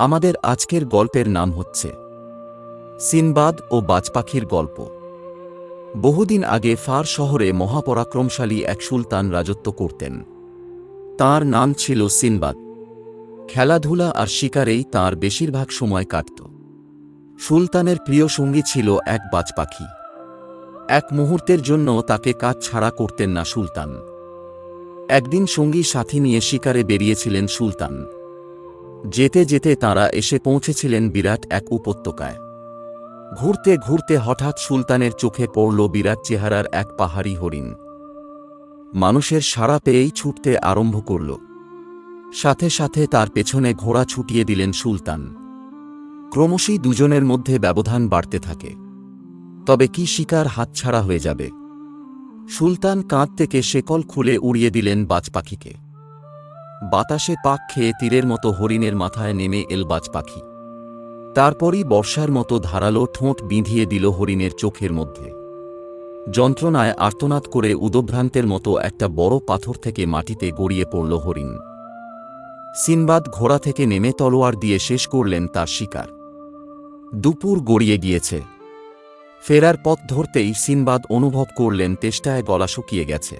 আমাদের আজকের গল্পের নাম হচ্ছে সিনবাদ ও বাজপাখির গল্প। বহুদিন আগে ফার শহরে মহাপরাক্রমশালী এক সুলতান রাজত্ব করতেন। তার নাম ছিল সিনবাদ। খেলাধুলা আর শিকারেই তার বেশিরভাগ সময় কাটত। সুলতানের প্রিয় সঙ্গী ছিল এক বাজপাখি। এক মুহূর্তের জন্য তাকে কাজ ছাড়া করতেন না সুলতান। একদিন সঙ্গী সাথী নিয়ে শিকারে বেরিয়েছিলেন সুলতান। যেতে যেতে তাঁরা এসে পৌঁছেছিলেন বিরাট এক উপত্যকায়। ঘুরতে ঘুরতে হঠাৎ সুলতানের চোখে পড়ল বিরাট চেহারার এক পাহাড়ি হরিণ। মানুষের সাড়া পেয়েই ছুটতে আরম্ভ করল। সাথে সাথে তার পেছনে ঘোড়া ছুটিয়ে দিলেন সুলতান। ক্রমশই দুজনের মধ্যে ব্যবধান বাড়তে থাকে। তবে কি শিকার হাতছাড়া হয়ে যাবে? সুলতান কাঁধ থেকে শেকল খুলে উড়িয়ে দিলেন বাজপাখিকে। বাতাসে পাক খেয়ে তীরের মতো হরিণের মাথায় নেমে এল বাজপাখি তারপরই বর্ষার মতো ধারালো ঠোঁট বিঁধিয়ে দিল হরিণের চোখের মধ্যে। যন্ত্রণায় আর্তনাদ করে উদভ্রান্তের মতো একটা বড় পাথর থেকে মাটিতে গড়িয়ে পড়ল হরিণ। সিনবাদ ঘোড়া থেকে নেমে তলোয়ার দিয়ে শেষ করলেন তার শিকার। দুপুর গড়িয়ে গিয়েছে। ফেরার পথ ধরতেই সিনবাদ অনুভব করলেন তেষ্টায় গলা শুকিয়ে গেছে।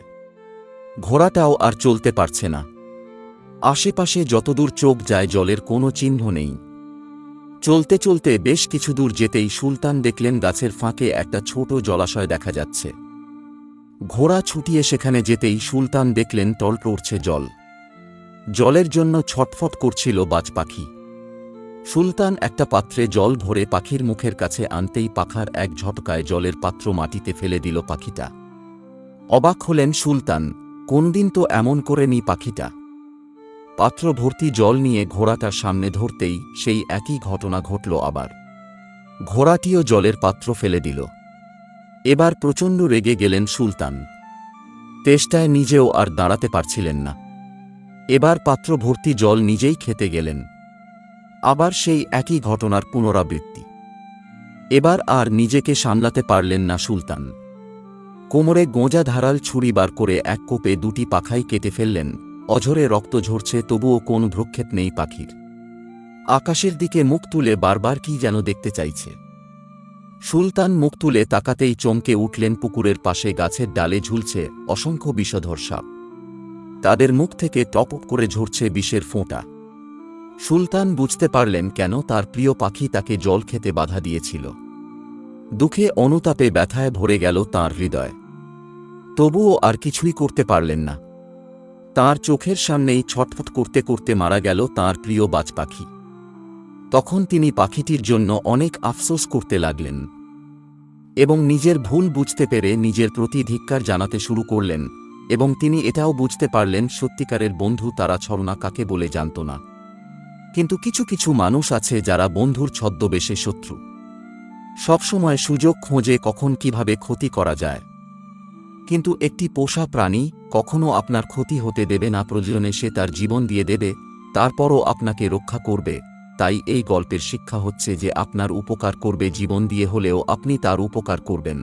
ঘোড়াটাও আর চলতে পারছে না। আশেপাশে যতদূর চোখ যায় জলের কোনো চিহ্ন নেই। চলতে চলতে বেশ কিছু দূর যেতেই সুলতান দেখলেন গাছের ফাঁকে একটা ছোট জলাশয় দেখা যাচ্ছে। ঘোড়া ছুটিয়ে সেখানে যেতেই সুলতান দেখলেন টল পড়ছে জল। জলের জন্য ছটফট করছিল বাজ পাখি। সুলতান একটা পাত্রে জল ভরে পাখির মুখের কাছে আনতেই পাখার এক ঝটকায় জলের পাত্র মাটিতে ফেলে দিল পাখিটা। অবাক হলেন সুলতান, কোনদিন তো এমন করেনি পাখিটা? পাত্র ভর্তি জল নিয়ে ঘোড়াটার সামনে ধরতেই সেই একই ঘটনা ঘটল আবার। ঘোড়াটিও জলের পাত্র ফেলে দিল। এবার প্রচণ্ড রেগে গেলেন সুলতান। তেষ্টায় নিজেও আর দাঁড়াতে পারছিলেন না। এবার পাত্র ভর্তি জল নিজেই খেতে গেলেন। আবার সেই একই ঘটনার পুনরাবৃত্তি। এবার আর নিজেকে সামলাতে পারলেন না সুলতান। কোমরে গোঁজা ধারাল ছুরি বার করে এক কোপে দুটি পাখাই কেটে ফেললেন। অঝরে রক্ত ঝরছে, তবুও কোন ভ্রক্ষেপ নেই পাখির। আকাশের দিকে মুখ তুলে বারবার কি যেন দেখতে চাইছে। সুলতান মুখ তুলে তাকাতেই চমকে উঠলেন পুকুরের পাশে, গাছের ডালে ঝুলছে অসংখ্য বিষধর সাপ। তাদের মুখ থেকে টপক করে ঝরছে বিষের ফোঁটা। সুলতান বুঝতে পারলেন কেন তার প্রিয় পাখি তাকে জল খেতে বাধা দিয়েছিল। দুঃখে অনুতাপে ব্যথায় ভরে গেল তার হৃদয়। তবুও আর কিছুই করতে পারলেন না। তার চোখের সামনেই ছটফট করতে করতে মারা গেল তার প্রিয় বাজ পাখি। তখন তিনি পাখিটির জন্য অনেক আফসোস করতে লাগলেন এবং নিজের ভুল বুঝতে পেরে নিজের প্রতি ধিক্কার জানাতে শুরু করলেন এবং তিনি এটাও বুঝতে পারলেন সত্যিকারের বন্ধু তারা ছলনা কাকে বলে জানত না। কিন্তু কিছু কিছু মানুষ আছে যারা বন্ধুর ছদ্মবেশে শত্রু। সবসময় সুযোগ খোঁজে কখন কীভাবে ক্ষতি করা যায়। কিন্তু একটি পোষা প্রাণী কখনো আপনার ক্ষতি হতে দেবে না, প্রয়োজনে সে তার জীবন দিয়ে দেবে, তারপরও আপনাকে রক্ষা করবে। তাই এই গল্পের শিক্ষা হচ্ছে যে আপনার উপকার করবে জীবন দিয়ে হলেও আপনি তার উপকার করবেন।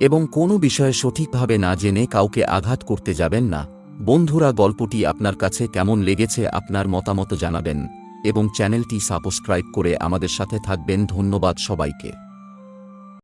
এবং কোনো বিষয়ে সঠিকভাবে না জেনে কাউকে আঘাত করতে যাবেন না। বন্ধুরা, গল্পটি আপনার কাছে কেমন লেগেছে আপনার মতামত জানাবেন এবং চ্যানেলটি সাবস্ক্রাইব করে আমাদের সাথে থাকবেন। ধন্যবাদ সবাইকে।